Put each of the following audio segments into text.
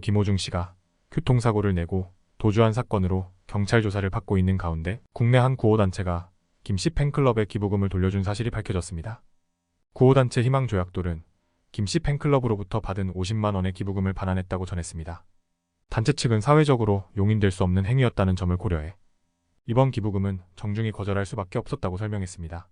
김호중 씨가 교통사고를 내고 도주한 사건으로 경찰 조사를 받고 있는 가운데 국내 한 구호단체가 김 씨 팬클럽에 기부금을 돌려준 사실이 밝혀졌습니다. 구호단체 희망조약돌은 김 씨 팬클럽으로부터 받은 50만 원의 기부금을 반환했다고 전했습니다. 단체 측은 사회적으로 용인될 수 없는 행위였다는 점을 고려해 이번 기부금은 정중히 거절할 수밖에 없었다고 설명했습니다.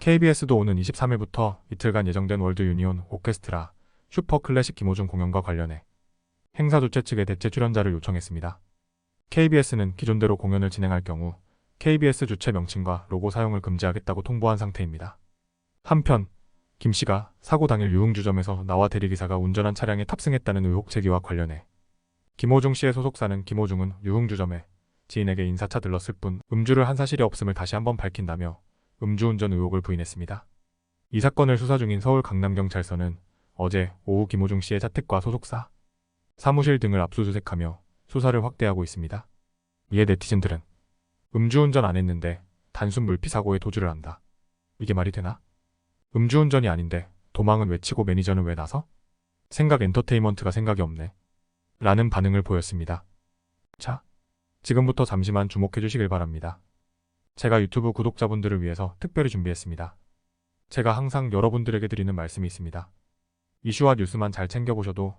KBS도 오는 23일부터 이틀간 예정된 월드 유니온 오케스트라 슈퍼 클래식 김호중 공연과 관련해 행사 주최 측에 대체 출연자를 요청했습니다. KBS는 기존대로 공연을 진행할 경우 KBS 주최 명칭과 로고 사용을 금지하겠다고 통보한 상태입니다. 한편 김 씨가 사고 당일 유흥주점에서 나와 대리기사가 운전한 차량에 탑승했다는 의혹 제기와 관련해 김호중 씨의 소속사는 김호중은 유흥주점에 지인에게 인사차 들렀을 뿐 음주를 한 사실이 없음을 다시 한번 밝힌다며 음주운전 의혹을 부인했습니다. 이 사건을 수사 중인 서울 강남경찰서는 어제 오후 김호중 씨의 자택과 소속사, 사무실 등을 압수수색하며 수사를 확대하고 있습니다. 이에 네티즌들은 음주운전 안 했는데 단순 물피 사고에 도주를 한다. 이게 말이 되나? 음주운전이 아닌데 도망은 외치고 매니저는 왜 나서? 생각 엔터테인먼트가 생각이 없네. 라는 반응을 보였습니다. 자, 지금부터 잠시만 주목해 주시길 바랍니다. 제가 유튜브 구독자분들을 위해서 특별히 준비했습니다. 제가 항상 여러분들에게 드리는 말씀이 있습니다. 이슈와 뉴스만 잘 챙겨보셔도